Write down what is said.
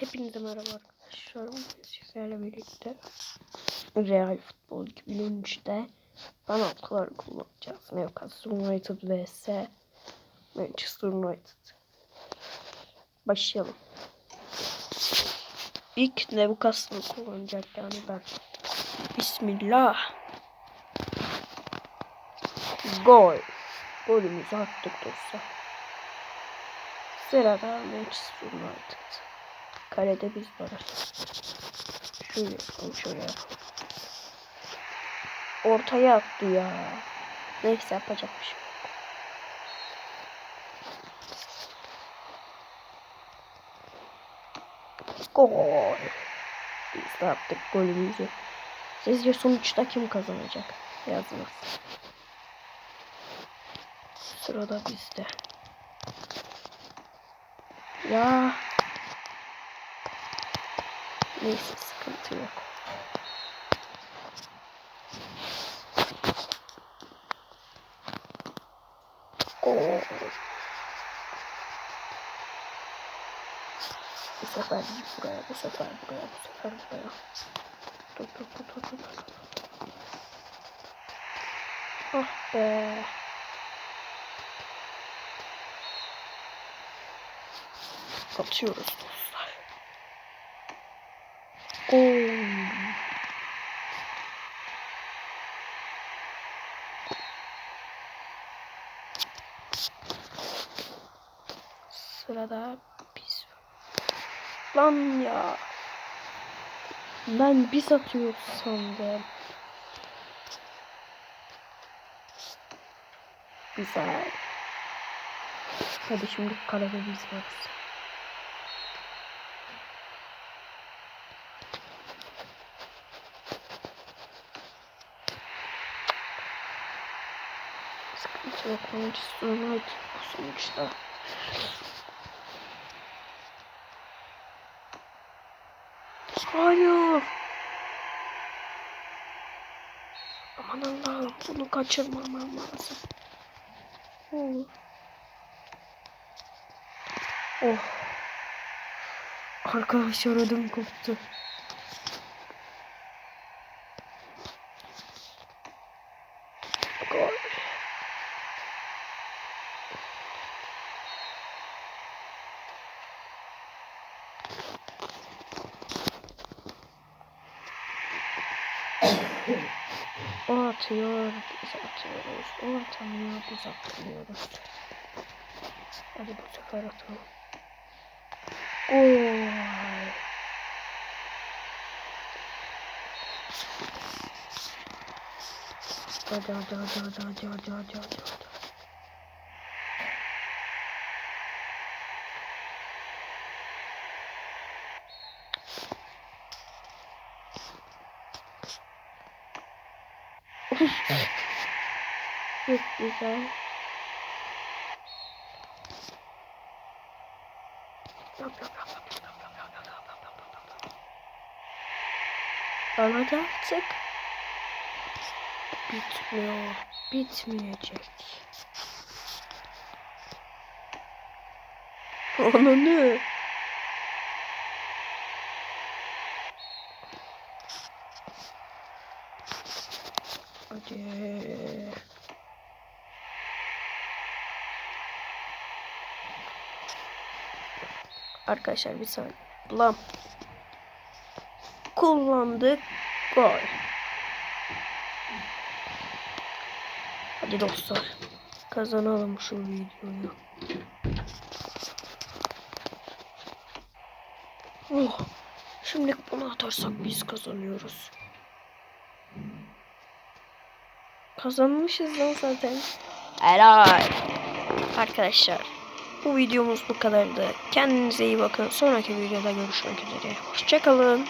Hepinize merhaba arkadaşlar. Sizlerle birlikte Real Futbol 2013'te penaltılar kullanacağız. Newcastle United vs Manchester United. Başlayalım. İlk Newcastle kullanacak yani ben. Bismillah. Gol. Golümüzü attık dostlar. Sırada Manchester United. Kalede biz varız. Şöyle yapalım, şöyle yapalım. Ortaya attı ya. Neyse yapacak bir şey yok. Gol. Biz de attık golümüzü. Sizce sonuçta kim kazanacak? Yazınız. Sırada bizde. Ya. Neyse sıkıntı yok. Gol. Bu sefer buraya, bu sefer buraya, bu sefer buraya. Dur dur dur dur. dur. Ah be. Atıyoruz Gol. Sırada biz. Lan ya. Ben biz atıyoruz sandım. Güzel. Hadi şimdi kalede biz. Sıkıntı yok. Manchester United bu sonuçta. Hayır. Aman Allah'ım bunu kaçırmamam lazım. Oh. Oh. Arkadaşlar ödüm koptu. Gol. O atıyor, biz atıyoruz. O atamıyor, biz atıyoruz. Hadi bu sefer atalım. Gol. Hadi hadi hadi hadi hadi hadi hadi hadi Çok güzel. Bana gerçek bitmiyor, bitmeyecek. Onu ne? Hadi. Arkadaşlar bir saniye. Blam. Kullandık. Gol. Hadi dostlar. Kazanalım şu videoyu. Oh. Şimdi bunu atarsak biz kazanıyoruz. Kazanmışız lan zaten. Helal. Arkadaşlar bu videomuz bu kadardı. Kendinize iyi bakın. Sonraki videoda görüşmek üzere. Hoşçakalın.